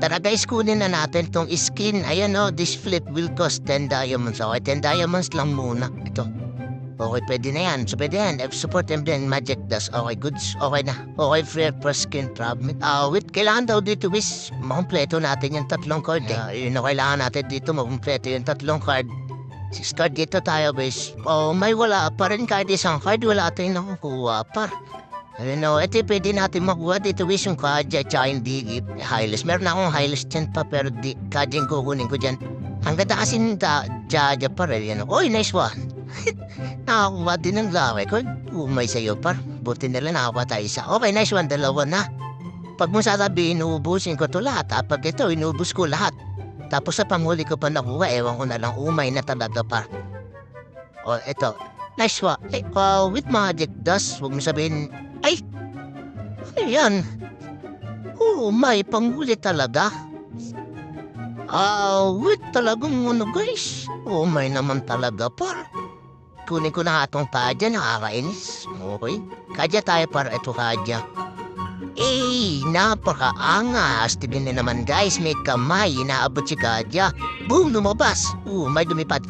Tara guys, kunin na natin tong skin. Ayan o, this flip will cost 10 diamonds. Okay, 10 diamonds lang muna. Ito. Okay, pwede na yan. So, pwede yan. F support and then magic dust. Okay, goods. Okay na. Okay, free for skin problem. Ah, wait, kailangan daw dito, wis. Makumpleto natin yung tatlong card eh. Ah, yun kailangan natin dito, makumpleto yung tatlong card. Six card dito tayo, wis. Oh, may wala pa rin kahit isang card. Wala tayong nakukuha par. Ayun o, ito pwede natin makuha dito wis yung kadya tsaka yung digip. Hilus. Meron akong hilus dyan pa pero di, kadya kukunin ko dyan. Ang ganda kasi ng da, Jaja pa rin yan. Oy, nice one. nakakuha din ng laki ko. Umay sa'yo par. Buti nila nakakuha tayo isa. Okay, nice one. Dalawa na. Pag mo sasabihin, inuubusin ko to lahat. Ha? Pag ito, inubus ko lahat. Tapos sa panghuli ko pa nakuha, ewan ko na lang umay na talaga par. O, ito. Nice one. Eh, uh, with magic dust, huwag mo sabihin! Ayan! Oh, may panghuli talaga. Ah, wait talagang ano guys. Oh, may naman talaga par. Kunin ko na nga itong kadya, nakakainis. Okay. Kadya tayo para ito kadya. Eh, napakaangas. Tignan na naman guys, may kamay, inaabot si kadya. Boom, lumabas. Oh, may lumipad.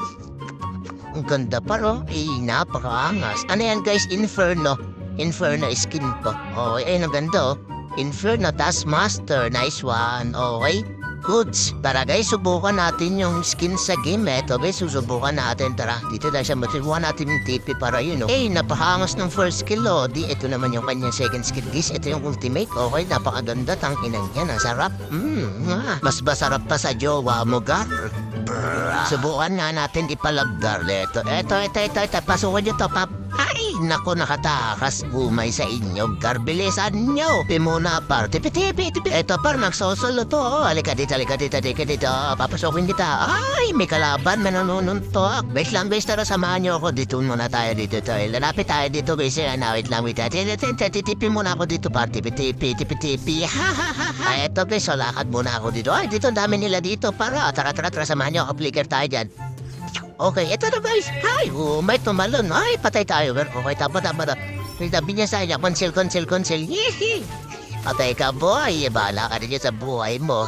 Ang ganda pa ro. Eh, napakaangas. Ano yan guys? Inferno. Inferno skin ko. Okay, ayun ang ganda oh. Inferno Taskmaster. Nice one. Okay. Goods. Tara guys, subukan natin yung skin sa game. Eto guys, susubukan natin. Tara, dito dahil siya matubukan natin yung TP para yun. Oh. Eh, napakangas ng first skill oh. Di, ito naman yung kanyang second skill. Guys, ito yung ultimate. Okay, napakaganda. Tang inang yan. Ang sarap. Mm, ah. Mas masarap pa sa jowa mo, gar. Subukan nga natin ipalagdar Ito, ito, ito, ito, ito. Pasukan nyo to, pap. Ay, nako nakatakas. Umay sa inyo. Garbilisan nyo. Pimuna par. Tipi, tipi, tipi. Ito par, nagsosolo to. Oh, Halika dito, halika dito, halika dito. Papasukin kita. Ay, may kalaban. May nanununtok. Wait lang, guys. Tara, samahan nyo ako. Dito muna tayo dito. To. Lalapit tayo dito, guys. Yan, wait lang, wait. Titipi muna ako dito, par. Tipi, tipi, tipi, tipi. Ha, ha, ha, ha. Ay, eto, guys. So, lakad muna ako dito. Ay, dito, ang dami nila dito. Para, tara, tara, tara. Samahan nyo ako. Flicker tayo dyan. Okay, eto na guys. Ay, oh, may tumalon. Ay, patay tayo. Okay, tama, tama. May tabi niya sa kanya. Konsil, konsil, konsil. Hihi. Patay ka, boy. Bahala ka rin sa buhay mo.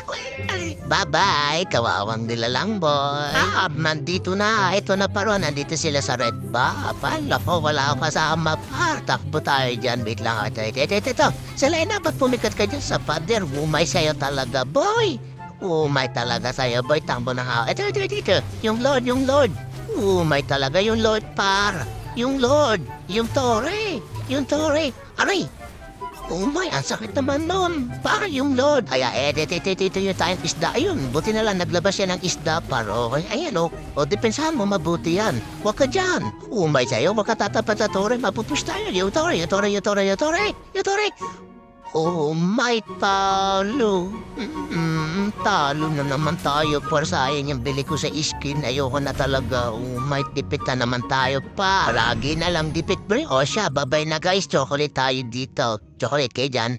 Bye-bye. Kawawang nila lang, boy. Ah, nandito na. Ito na paro. Nandito sila sa red bar. Pala ko, wala akong kasama par. Takbo tayo dyan. Wait lang. Ito, ito, ito, ito. ito. Selena, ba't pumikat ka dyan sa pader? Umay sa'yo talaga, boy. Umay talaga sa'yo, boy. Tambo na nga. Ito, ito, ito, ito. Yung Lord, yung Lord. Umay talaga yung Lord, par. Yung Lord. Yung Tore. Yung Tore. Aray, Umay, ang sakit naman nun. Para yung Lord. Kaya eh, dito, dito, dito yung tayong isda. Ayun, buti na lang naglabas siya ng isda para okay. Ayan o, o depensahan mo mabuti yan. Huwag ka dyan. Umay sa'yo, huwag ka tatapat sa tore. Mapupush tayo. Yung tore, yung tore, yung tore, yung tore. Yung tore. Oh, may talo. Mm, talo na naman tayo. Por sayang yung bili ko sa skin. Ayoko na talaga. Oh, may tipit na naman tayo pa. Lagi na lang dipit, bro. O siya, babay na guys. Chocolate tayo dito. Chocolate kayo dyan.